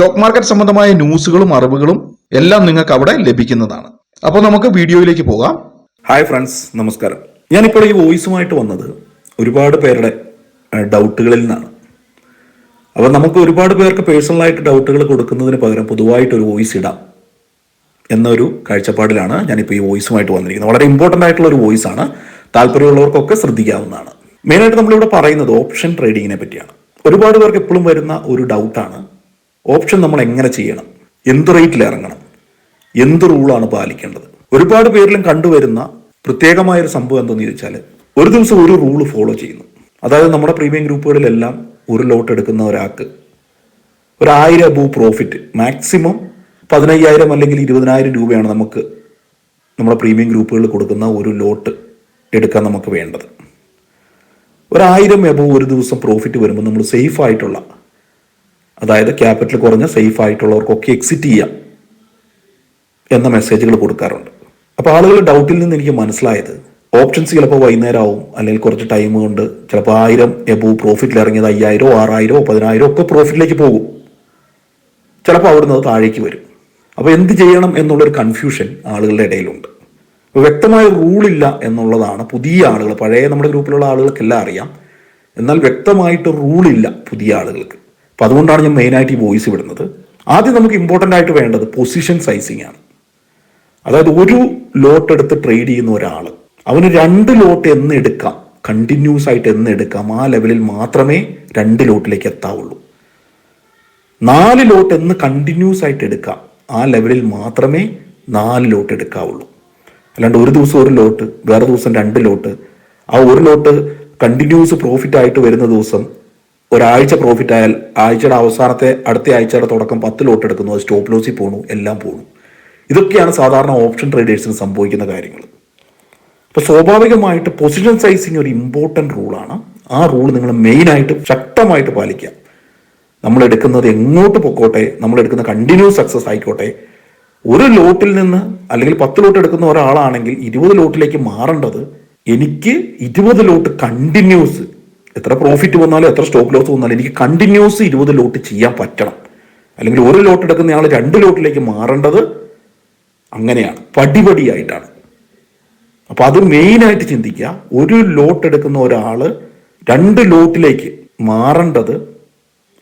Stock market സംബന്ധമായ ന്യൂസുകളും അറിവുകളും എല്ലാം നിങ്ങൾക്ക് അവിടെ ലഭിക്കുന്നതാണ്. അപ്പോൾ നമുക്ക് വീഡിയോയിലേക്ക് പോകാം. ഹായ് ഫ്രണ്ട്സ് നമസ്കാരം. ഞാനിപ്പോൾ ഈ വോയിസുമായിട്ട് വന്നത് ഒരുപാട് പേരുടെ ഡൗട്ടുകളിൽ നിന്നാണ്. അപ്പോൾ നമുക്ക് ഒരുപാട് പേർക്ക് പേഴ്സണലായിട്ട് ഡൗട്ടുകൾ കൊടുക്കുന്നതിന് പകരം പൊതുവായിട്ട് ഒരു വോയിസ് ഇടാം എന്നൊരു കാഴ്ചപ്പാടിലാണ് ഞാനിപ്പോൾ ഈ വോയിസുമായിട്ട് വന്നിരിക്കുന്നത്. വളരെ ഇമ്പോർട്ടന്റ് ആയിട്ടുള്ള ഒരു വോയിസ് ആണ്. താല്പര്യമുള്ളവർക്കൊക്കെ ശ്രദ്ധിക്കാവുന്നതാണ്. മെയിനായിട്ട് നമ്മളിവിടെ പറയുന്നത് ഓപ്ഷൻ ട്രേഡിങ്ങിനെ പറ്റിയാണ്. ഒരുപാട് പേർക്ക് എപ്പോഴും വരുന്ന ഒരു ഡൗട്ടാണ് ഓപ്ഷൻ നമ്മൾ എങ്ങനെ ചെയ്യണം? എന്ത് റേറ്റിൽ ഇറങ്ങണം? എന്ത് റൂളാണ് പാലിക്കേണ്ടത്? ഒരുപാട് പേരിലും കണ്ടുവരുന്ന പ്രത്യേകമായ ഒരു സംഭവം എന്തെന്ന് ചോദിച്ചാൽ ഒരു ദിവസം ഒരു റൂൾ ഫോളോ ചെയ്യുന്നു. അതായത് നമ്മുടെ പ്രീമിയം ഗ്രൂപ്പുകളിലെല്ലാം ഒരു ലോട്ട് എടുക്കുന്ന ഒരാൾക്ക് ഒരു അബൂ പ്രോഫിറ്റ് മാക്സിമം പതിനയ്യായിരം അല്ലെങ്കിൽ ഇരുപതിനായിരം രൂപയാണ് നമുക്ക് നമ്മുടെ പ്രീമിയം ഗ്രൂപ്പുകളിൽ കൊടുക്കുന്ന ഒരു ലോട്ട് എടുക്കാൻ നമുക്ക് വേണ്ടത്. ഒരായിരം എബോ ഒരു ദിവസം പ്രോഫിറ്റ് വരുമ്പോൾ നമ്മൾ സേഫ് ആയിട്ടുള്ള അതായത് ക്യാപിറ്റൽ കുറഞ്ഞ സേഫ് ആയിട്ടുള്ളവർക്കൊക്കെ എക്സിറ്റ് ചെയ്യാം എന്ന മെസ്സേജുകൾ കൊടുക്കാറുണ്ട്. അപ്പോൾ ആളുകൾ ഡൗട്ടിൽ നിന്ന് എനിക്ക് മനസ്സിലായത് ഓപ്ഷൻസ് ചിലപ്പോൾ വൈകുന്നേരം ആവും അല്ലെങ്കിൽ കുറച്ച് ടൈം കൊണ്ട് ചിലപ്പോൾ ആയിരം എബോ പ്രോഫിറ്റിൽ ഇറങ്ങിയത് അയ്യായിരോ ആറായിരോ പതിനായിരോ ഒക്കെ പ്രോഫിറ്റിലേക്ക് പോകും. ചിലപ്പോൾ അവിടുന്ന് അത് താഴേക്ക് വരും. അപ്പോൾ എന്ത് ചെയ്യണം എന്നുള്ളൊരു കൺഫ്യൂഷൻ ആളുകളുടെ ഇടയിലുണ്ട്. വ്യക്തമായ റൂളില്ല എന്നുള്ളതാണ് പുതിയ ആളുകൾ പഴയ നമ്മുടെ ഗ്രൂപ്പിലുള്ള ആളുകൾക്കെല്ലാം അറിയാം. എന്നാൽ വ്യക്തമായിട്ട് റൂളില്ല പുതിയ ആളുകൾക്ക്. അപ്പോൾ അതുകൊണ്ടാണ് ഞാൻ മെയിനായിട്ട് ഈ വോയിസ് വിടുന്നത്. ആദ്യം നമുക്ക് ഇമ്പോർട്ടന്റ് ആയിട്ട് വേണ്ടത് പൊസിഷൻ സൈസിങ് ആണ്. അതായത് ഒരു ലോട്ട് എടുത്ത് ട്രേഡ് ചെയ്യുന്ന ഒരാൾ അവന് രണ്ട് ലോട്ട് എന്ന് എടുക്കാം. കണ്ടിന്യൂസ് ആയിട്ട് എന്ന് എടുക്കാം. ആ ലെവലിൽ മാത്രമേ രണ്ട് ലോട്ടിലേക്ക് എത്താവുള്ളൂ. നാല് ലോട്ട് എന്ന് കണ്ടിന്യൂസ് ആയിട്ട് എടുക്കാം. ആ ലെവലിൽ മാത്രമേ നാല് ലോട്ട് എടുക്കാവുള്ളൂ. അല്ലാണ്ട് ഒരു ദിവസം ഒരു ലോട്ട് വേറെ ദിവസം രണ്ട് ലോട്ട് ആ ഒരു ലോട്ട് കണ്ടിന്യൂസ് പ്രോഫിറ്റ് ആയിട്ട് വരുന്ന ദിവസം ഒരാഴ്ച പ്രോഫിറ്റ് ആയാൽ ആഴ്ചയുടെ അവസാനത്തെ അടുത്ത ആഴ്ചയുടെ തുടക്കം പത്ത് ലോട്ട് എടുക്കുന്നു. അത് സ്റ്റോപ്പ് ലോസിൽ പോണു എല്ലാം പോണു. ഇതൊക്കെയാണ് സാധാരണ ഓപ്ഷൻ ട്രേഡേഴ്സിന് സംഭവിക്കുന്ന കാര്യങ്ങൾ അപ്പോൾ സ്വാഭാവികമായിട്ട് പൊസിഷൻ സൈസിങ് ഒരു ഇമ്പോർട്ടന്റ് റൂളാണ് ആ റൂൾ നിങ്ങൾ മെയിനായിട്ട് ശക്തമായിട്ട് പാലിക്കുക. നമ്മൾ എടുക്കുന്നത് എങ്ങോട്ട് പൊക്കോട്ടെ നമ്മൾ എടുക്കുന്ന കണ്ടിന്യൂസ് സക്സസ് ആയിക്കോട്ടെ ഒരു ലോട്ടിൽ നിന്ന് അല്ലെങ്കിൽ പത്ത് ലോട്ട് എടുക്കുന്ന ഒരാളാണെങ്കിൽ ഇരുപത് ലോട്ടിലേക്ക് മാറേണ്ടത് എനിക്ക് ഇരുപത് ലോട്ട് കണ്ടിന്യൂസ് എത്ര പ്രോഫിറ്റ് വന്നാലും എത്ര സ്റ്റോപ്പ് ലോസ് വന്നാലും എനിക്ക് കണ്ടിന്യൂസ് ഇരുപത് ലോട്ട് ചെയ്യാൻ പറ്റണം. അല്ലെങ്കിൽ ഒരു ലോട്ട് എടുക്കുന്ന ആൾ രണ്ട് ലോട്ടിലേക്ക് മാറേണ്ടത് അങ്ങനെയാണ്. പടിപടിയായിട്ടാണ്. അപ്പൊ അത് മെയിനായിട്ട് ചിന്തിക്കുക. ഒരു ലോട്ട് എടുക്കുന്ന ഒരാൾ രണ്ട് ലോട്ടിലേക്ക് മാറേണ്ടത്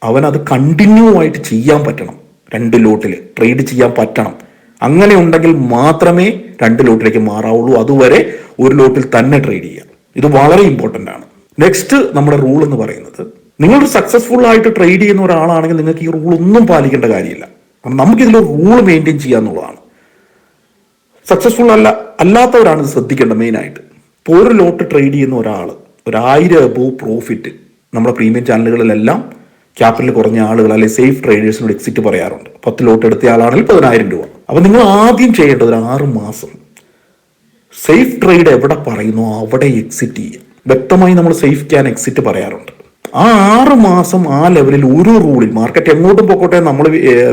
അവനത് കണ്ടിന്യൂ ആയിട്ട് ചെയ്യാൻ പറ്റണം. രണ്ട് ലോട്ടിൽ ട്രേഡ് ചെയ്യാൻ പറ്റണം. അങ്ങനെ ഉണ്ടെങ്കിൽ മാത്രമേ രണ്ട് ലോട്ടിലേക്ക് മാറാവുള്ളൂ. അതുവരെ ഒരു ലോട്ടിൽ തന്നെ ട്രേഡ് ചെയ്യാം ഇത് വളരെ ഇമ്പോർട്ടന്റ് ആണ്. നെക്സ്റ്റ് നമ്മുടെ റൂൾ എന്ന് പറയുന്നത് നിങ്ങൾ സക്സസ്ഫുൾ ആയിട്ട് ട്രേഡ് ചെയ്യുന്ന ഒരാളാണെങ്കിൽ നിങ്ങൾക്ക് ഈ റൂൾ ഒന്നും പാലിക്കേണ്ട കാര്യമില്ല. നമുക്കിതിൽ റൂൾ മെയിന്റെയിൻ ചെയ്യുക എന്നുള്ളതാണ്. സക്സസ്ഫുൾ അല്ല അല്ലാത്തവരാണ് ഇത് ശ്രദ്ധിക്കേണ്ടത് മെയിനായിട്ട് ഇപ്പോൾ ഒരു ലോട്ട് ട്രേഡ് ചെയ്യുന്ന ഒരാൾ ഒരായിരം അബോവ് അബോ പ്രോഫിറ്റ് നമ്മുടെ പ്രീമിയം ചാനലുകളിലെല്ലാം ക്യാപിറ്റൽ കുറഞ്ഞ ആളുകൾ അല്ലെങ്കിൽ സേഫ് ട്രേഡേഴ്സിനോട് എക്സിറ്റ് പറയാറുണ്ട്. പത്ത് ലോട്ട് എടുത്ത ആളാണെങ്കിൽ പതിനായിരം രൂപ. അപ്പോൾ നിങ്ങൾ ആദ്യം ചെയ്യേണ്ടത് ഒരു ആറ് മാസം സേഫ് ട്രേഡ് എവിടെ പറയുന്നു അവിടെ എക്സിറ്റ് ചെയ്യുക. വ്യക്തമായി നമ്മൾ സേഫ് ക്യാൻ എക്സിറ്റ് പറയാറുണ്ട്. ആ ആറ് മാസം ആ ലെവലിൽ ഒരു റൂളിൽ മാർക്കറ്റ് എങ്ങോട്ടും പൊക്കോട്ടെ നമ്മൾ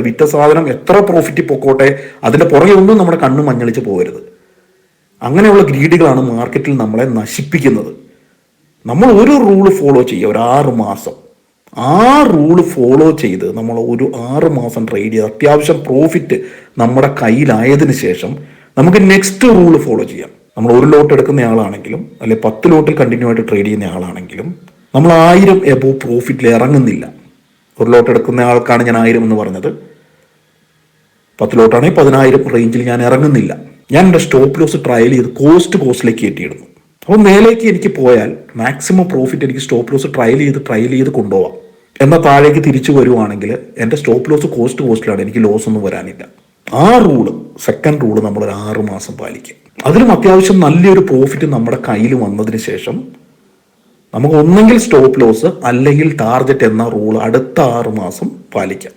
വിറ്റ സാധനം എത്ര പ്രോഫിറ്റ് പൊക്കോട്ടെ അതിന്റെ പുറകെ ഒന്നും നമ്മുടെ കണ്ണ് മഞ്ഞളിച്ച് പോകരുത്. അങ്ങനെയുള്ള ഗ്രീഡുകളാണ് മാർക്കറ്റിൽ നമ്മളെ നശിപ്പിക്കുന്നത്. നമ്മൾ ഒരു റൂൾ ഫോളോ ചെയ്യുക ഒരു ആറ് മാസം. ആ റൂൾ ഫോളോ ചെയ്ത് നമ്മൾ ഒരു ആറ് മാസം ട്രേഡ് ചെയ്ത് അത്യാവശ്യം പ്രോഫിറ്റ് നമ്മുടെ കയ്യിലായതിനു ശേഷം നമുക്ക് നെക്സ്റ്റ് റൂൾ ഫോളോ ചെയ്യാം. നമ്മൾ ഒരു ലോട്ട് എടുക്കുന്ന ആളാണെങ്കിലും അല്ലെ പത്ത് ലോട്ടിൽ കണ്ടിന്യൂ ആയിട്ട് ട്രേഡ് ചെയ്യുന്ന ആളാണെങ്കിലും നമ്മൾ ആയിരം എബോ പ്രോഫിറ്റിൽ ഇറങ്ങുന്നില്ല. ഒരു ലോട്ട് എടുക്കുന്ന ആൾക്കാണ് ഞാൻ ആയിരം എന്ന് പറഞ്ഞത്. പത്ത് ലോട്ടാണെങ്കിൽ പതിനായിരം റേഞ്ചിൽ ഞാൻ ഇറങ്ങുന്നില്ല. ഞാൻ എന്റെ സ്റ്റോപ്പ് ലോസ് ട്രയൽ ചെയ്ത് കോസ്റ്റ് കോസ്റ്റിലേക്ക് കയറ്റിയിടുന്നു. അപ്പോൾ മേലേക്ക് എനിക്ക് പോയാൽ മാക്സിമം പ്രോഫിറ്റ് എനിക്ക് സ്റ്റോപ്പ് ലോസ് ട്രയൽ ചെയ്ത് ട്രയൽ ചെയ്ത് കൊണ്ടുപോവാം. എന്നാൽ താഴേക്ക് തിരിച്ചു വരുവാണെങ്കിൽ എന്റെ സ്റ്റോപ്പ് ലോസ് കോസ്റ്റ് കോസ്റ്റിലാണ് എനിക്ക് ലോസ് ഒന്നും വരാനില്ല. ആ റൂൾ സെക്കൻഡ് റൂൾ നമ്മൾ ഒരു ആറ് മാസം പാലിക്കും. അതിലും അത്യാവശ്യം നല്ലൊരു പ്രോഫിറ്റ് നമ്മുടെ കയ്യിൽ വന്നതിന് ശേഷം നമുക്ക് ഒന്നെങ്കിൽ സ്റ്റോപ്പ് ലോസ് അല്ലെങ്കിൽ ടാർഗറ്റ് എന്ന റൂൾ അടുത്ത ആറ് മാസം പാലിക്കാം.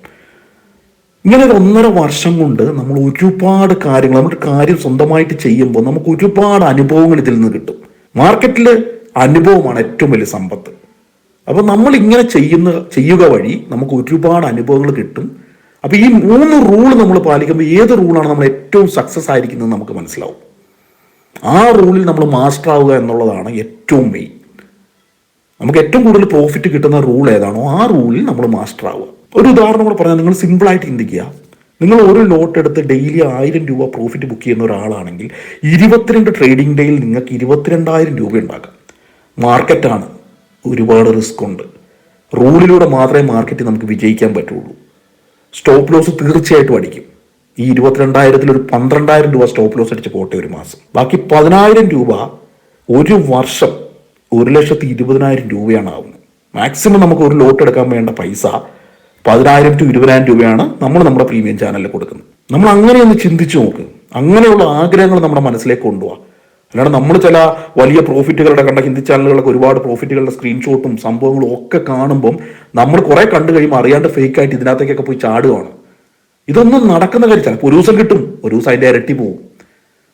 ഇങ്ങനെ ഒരു ഒന്നര വർഷം കൊണ്ട് നമ്മൾ ഒരുപാട് കാര്യങ്ങൾ നമ്മുടെ കാര്യം സ്വന്തമായിട്ട് ചെയ്യുമ്പോൾ നമുക്ക് ഒരുപാട് അനുഭവങ്ങൾ ഇതിൽ നിന്ന് കിട്ടും. മാർക്കറ്റിൽ അനുഭവമാണ് ഏറ്റവും വലിയ സമ്പത്ത്. അപ്പോൾ നമ്മൾ ഇങ്ങനെ ചെയ്യുന്ന ചെയ്യുക വഴി നമുക്ക് ഒരുപാട് അനുഭവങ്ങൾ കിട്ടും. അപ്പോൾ ഈ മൂന്ന് റൂൾ നമ്മൾ പാലിക്കുമ്പോൾ ഏത് റൂളാണ് നമ്മൾ ഏറ്റവും സക്സസ് ആയിരിക്കുന്നത് നമുക്ക് മനസ്സിലാവും. ആ റൂളിൽ നമ്മൾ മാസ്റ്റർ ആവുക എന്നുള്ളതാണ് ഏറ്റവും മെയിൻ നമുക്ക് ഏറ്റവും കൂടുതൽ പ്രോഫിറ്റ് കിട്ടുന്ന റൂൾ ഏതാണോ ആ റൂളിൽ നമ്മൾ മാസ്റ്റർ ആവുക. ഒരു ഉദാഹരണം കൂടെ പറഞ്ഞാൽ നിങ്ങൾ സിമ്പിളായിട്ട് ചിന്തിക്കുക. നിങ്ങൾ ഒരു ലോട്ട് എടുത്ത് ഡെയിലി ആയിരം രൂപ പ്രോഫിറ്റ് ബുക്ക് ചെയ്യുന്ന ഒരാളാണെങ്കിൽ ഇരുപത്തിരണ്ട് ട്രേഡിംഗ് ഡേയിൽ നിങ്ങൾക്ക് ഇരുപത്തിരണ്ടായിരം രൂപ ഉണ്ടാക്കാം. മാർക്കറ്റാണ് ഒരുപാട് റിസ്ക് ഉണ്ട്. റൂളിലൂടെ മാത്രമേ മാർക്കറ്റിൽ നമുക്ക് വിജയിക്കാൻ പറ്റുള്ളൂ. സ്റ്റോപ്പ് ലോസ് തീർച്ചയായിട്ടും അടിക്കും. ഈ ഇരുപത്തിരണ്ടായിരത്തിൽ ഒരു പന്ത്രണ്ടായിരം രൂപ സ്റ്റോപ്പ് ലോസ് അടിച്ച് പോട്ടെ ഒരു മാസം. ബാക്കി പതിനായിരം രൂപ ഒരു വർഷം ഒരു ലക്ഷത്തി ഇരുപതിനായിരം രൂപയാണ് ആവുന്നത്. മാക്സിമം നമുക്ക് ഒരു ലോട്ട് എടുക്കാൻ വേണ്ട പൈസ പതിനായിരം ടു ഇരുപതിനായിരം രൂപയാണ് നമ്മൾ നമ്മുടെ പ്രീമിയം ചാനലിൽ കൊടുക്കുന്നത്. നമ്മൾ അങ്ങനെയൊന്ന് ചിന്തിച്ചു നോക്ക്. അങ്ങനെയുള്ള ആഗ്രഹങ്ങൾ നമ്മുടെ മനസ്സിലേക്ക് കൊണ്ടുപോകാം അല്ലാണ്ട് നമ്മൾ ചില വലിയ പ്രോഫിറ്റുകളുടെ കണ്ട ഹിന്ദി ചാനലുകളൊക്കെ ഒരുപാട് പ്രോഫിറ്റുകളുടെ സ്ക്രീൻഷോട്ടും സംഭവങ്ങളും ഒക്കെ കാണുമ്പം നമ്മൾ കുറെ കണ്ടു കഴിയുമ്പോൾ അറിയാണ്ട് ഫേക്ക് ആയിട്ട് ഇതിനകത്തേക്കൊക്കെ പോയി ചാടുകയാണ് ഇതൊന്നും നടക്കുന്ന കാര്യം ചിലപ്പോൾ ഒരു ദിവസം കിട്ടും ഒരു ദിവസം അതിന്റെ ഇരട്ടി പോകും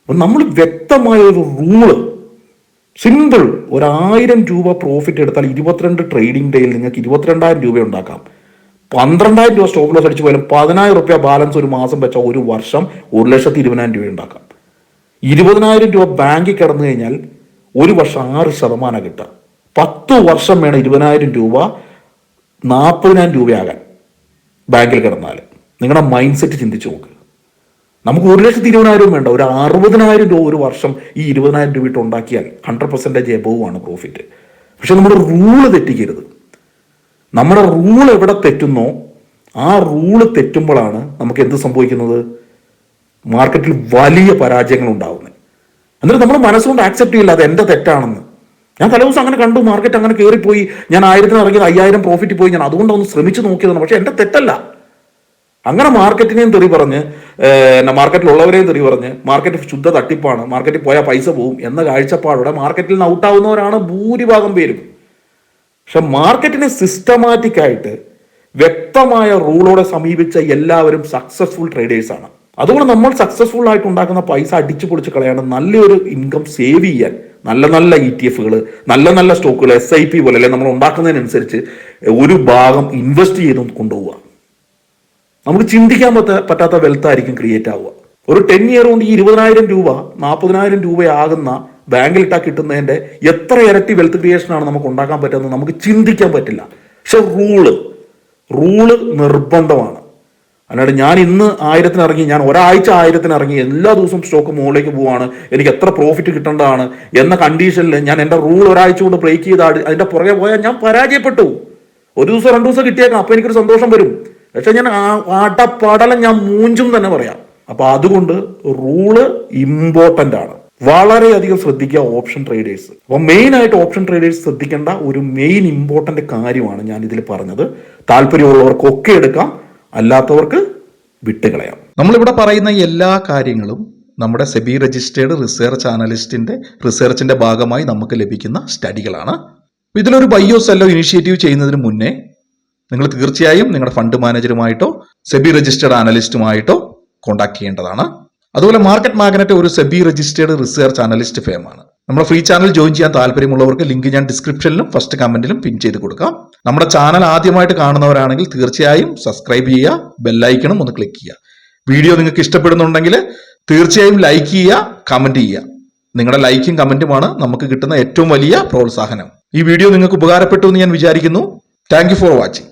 അപ്പം നമ്മൾ വ്യക്തമായ ഒരു റൂൾ സിമ്പിൾ ഒരായിരം രൂപ പ്രോഫിറ്റ് എടുത്താൽ ഇരുപത്തിരണ്ട് ട്രേഡിംഗ് ഡേയിൽ നിങ്ങൾക്ക് ഇരുപത്തിരണ്ടായിരം രൂപ ഉണ്ടാക്കാം. പന്ത്രണ്ടായിരം രൂപ സ്റ്റോപ്പ് ലോസ് അടിച്ചു പോയാലും പതിനായിരം റുപ്യ ബാലൻസ് ഒരു മാസം വെച്ചാൽ ഒരു വർഷം ഒരു ലക്ഷത്തി ഇരുപതിനായിരം രൂപ ഉണ്ടാക്കാം. ഇരുപതിനായിരം രൂപ ബാങ്കിൽ കിടന്നു കഴിഞ്ഞാൽ ഒരു വർഷം ആറ് ശതമാനം കിട്ടുക. പത്ത് വർഷം വേണം ഇരുപതിനായിരം രൂപ നാൽപ്പതിനായിരം രൂപയാകാൻ ബാങ്കിൽ കിടന്നാൽ നിങ്ങളുടെ മൈൻഡ് സെറ്റ് ചിന്തിച്ചു നോക്ക്. നമുക്ക് ഒരു ലക്ഷത്തി ഇരുപതിനായിരം വേണ്ട ഒരു അറുപതിനായിരം രൂപ ഒരു വർഷം ഈ ഇരുപതിനായിരം രൂപ ഇട്ട് ഉണ്ടാക്കിയാൽ ഹൺഡ്രഡ് പെർസെന്റേജ് എബോവാണ് പ്രോഫിറ്റ് പക്ഷെ നമ്മുടെ റൂൾ തെറ്റിക്കരുത്. നമ്മുടെ റൂൾ എവിടെ തെറ്റുന്നോ ആ റൂൾ തെറ്റുമ്പോഴാണ് നമുക്ക് എന്ത് സംഭവിക്കുന്നത്? മാർക്കറ്റിൽ വലിയ പരാജയങ്ങൾ ഉണ്ടാവുന്നത്. എന്നിട്ട് നമ്മൾ മനസ്സുകൊണ്ട് ആക്സെപ്റ്റ് ചെയ്യില്ല അത് എന്റെ തെറ്റാണെന്ന്. ഞാൻ തലേ ദിവസം അങ്ങനെ കണ്ടു മാർക്കറ്റ് അങ്ങനെ കയറിപ്പോയി ഞാൻ ആയിരത്തിന് ഇറങ്ങിയത് അയ്യായിരം പ്രോഫിറ്റ് പോയി. ഞാൻ അതുകൊണ്ടൊന്ന് ശ്രമിച്ചു നോക്കിയതാണ്. പക്ഷേ എന്റെ തെറ്റല്ല. അങ്ങനെ മാർക്കറ്റിനെയും തെറി പറഞ്ഞ് എന്നെ മാർക്കറ്റിലുള്ളവരെയും തെറി പറഞ്ഞ് മാർക്കറ്റ് ശുദ്ധ തട്ടിപ്പാണ് മാർക്കറ്റിൽ പോയാൽ പൈസ പോവും എന്ന കാഴ്ചപ്പാടോടെ മാർക്കറ്റിൽ നിന്ന് ഔട്ടാവുന്നവരാണ് ഭൂരിഭാഗം പേരും. പക്ഷെ മാർക്കറ്റിനെ സിസ്റ്റമാറ്റിക് ആയിട്ട് വ്യക്തമായ റൂളോടെ സമീപിച്ച എല്ലാവരും സക്സസ്ഫുൾ ട്രേഡേഴ്സാണ് അതുകൊണ്ട് നമ്മൾ സക്സസ്ഫുൾ ആയിട്ട് ഉണ്ടാക്കുന്ന പൈസ അടിച്ചു പൊളിച്ച് കളയാണ്ട് നല്ലൊരു ഇൻകം സേവ് ചെയ്യാൻ നല്ല നല്ല ഇ ടി എഫുകൾ നല്ല നല്ല സ്റ്റോക്കുകൾ എസ് ഐ പി പോലെ അല്ലെ നമ്മൾ ഉണ്ടാക്കുന്നതിനനുസരിച്ച് ഒരു ഭാഗം ഇൻവെസ്റ്റ് ചെയ്ത് കൊണ്ടുപോവുക. നമുക്ക് ചിന്തിക്കാൻ പറ്റ പറ്റാത്ത വെൽത്ത് ആയിരിക്കും ക്രിയേറ്റ് ആവുക. ഒരു ടെൻ ഇയർ കൊണ്ട് ഈ ഇരുപതിനായിരം രൂപ നാൽപ്പതിനായിരം രൂപയാകുന്ന ബാങ്കിലിട്ടാ കിട്ടുന്നതിന്റെ എത്ര ഇരട്ടി വെൽത്ത് ക്രിയേഷൻ ആണ് നമുക്ക് ഉണ്ടാക്കാൻ പറ്റുന്നത് നമുക്ക് ചിന്തിക്കാൻ പറ്റില്ല. പക്ഷെ റൂൾ റൂൾ നിർബന്ധമാണ്. അല്ലാണ്ട് ഞാൻ ഇന്ന് ആയിരത്തിന് ഇറങ്ങി ഞാൻ ഒരാഴ്ച ആയിരത്തിന് ഇറങ്ങി എല്ലാ ദിവസവും സ്റ്റോക്ക് മുകളിലേക്ക് പോവാണ് എനിക്ക് എത്ര പ്രോഫിറ്റ് കിട്ടേണ്ടതാണ് എന്ന കണ്ടീഷനിൽ ഞാൻ എന്റെ റൂൾ ഒരാഴ്ച കൊണ്ട് ബ്രേക്ക് ചെയ്ത് അടി- അതിന്റെ പുറകെ പോയാൽ ഞാൻ പരാജയപ്പെട്ടു. ഒരു ദിവസം രണ്ടു ദിവസം കിട്ടിയേക്കാം അപ്പൊ എനിക്കൊരു സന്തോഷം വരും. പക്ഷെ ഞാൻ ആട്ടപ്പാടലം ഞാൻ മൂഞ്ചും തന്നെ പറയാം. അപ്പൊ അതുകൊണ്ട് റൂൾ ഇമ്പോർട്ടന്റ് ആണ്. വളരെയധികം ശ്രദ്ധിക്കുക ഓപ്ഷൻ ട്രേഡേഴ്സ് അപ്പൊ മെയിൻ ആയിട്ട് ഓപ്ഷൻ ട്രേഡേഴ്സ് ശ്രദ്ധിക്കേണ്ട ഒരു മെയിൻ ഇമ്പോർട്ടന്റ് കാര്യമാണ് ഞാൻ ഇതിൽ പറഞ്ഞത്. താല്പര്യമുള്ളവർക്കൊക്കെ എടുക്കാം അല്ലാത്തവർക്ക് വിട്ടുകളയാം. നമ്മളിവിടെ പറയുന്ന എല്ലാ കാര്യങ്ങളും നമ്മുടെ സെബി രജിസ്റ്റേർഡ് റിസർച്ച് അനലിസ്റ്റിന്റെ റിസർച്ചിന്റെ ഭാഗമായി നമുക്ക് ലഭിക്കുന്ന സ്റ്റഡികളാണ് ഇതിലൊരു ബയ്യോ സെല്ലോ ഇനിഷ്യേറ്റീവ് ചെയ്യുന്നതിന് മുന്നേ നിങ്ങൾ തീർച്ചയായും നിങ്ങളുടെ ഫണ്ട് മാനേജറുമായിട്ടോ സെബി രജിസ്റ്റേഡ് അനലിസ്റ്റുമായിട്ടോ കോൺടാക്ട് ചെയ്യേണ്ടതാണ്. അതുപോലെ മാർക്കറ്റ് മാഗ്നറ്റ് ഒരു സെബി രജിസ്റ്റേഡ് റിസർച്ച് അനലിസ്റ്റ് ഫേമാണ് നമ്മുടെ ഫ്രീ ചാനൽ ജോയിൻ ചെയ്യാൻ താല്പര്യമുള്ളവർക്ക് ലിങ്ക് ഞാൻ ഡിസ്ക്രിപ്ഷനിലും ഫസ്റ്റ് കമന്റിലും പിൻ ചെയ്ത് കൊടുക്കാം. നമ്മുടെ ചാനൽ ആദ്യമായിട്ട് കാണുന്നവരാണെങ്കിൽ തീർച്ചയായും സബ്സ്ക്രൈബ് ചെയ്യുക ബെല്ലൈക്കണും ഒന്ന് ക്ലിക്ക് ചെയ്യുക. വീഡിയോ നിങ്ങൾക്ക് ഇഷ്ടപ്പെടുന്നുണ്ടെങ്കിൽ തീർച്ചയായും ലൈക്ക് ചെയ്യുക കമന്റ് ചെയ്യുക. നിങ്ങളുടെ ലൈക്കും കമന്റുമാണ് നമുക്ക് കിട്ടുന്ന ഏറ്റവും വലിയ പ്രോത്സാഹനം. ഈ വീഡിയോ നിങ്ങൾക്ക് ഉപകാരപ്പെട്ടു എന്ന് ഞാൻ വിചാരിക്കുന്നു. Thank for watching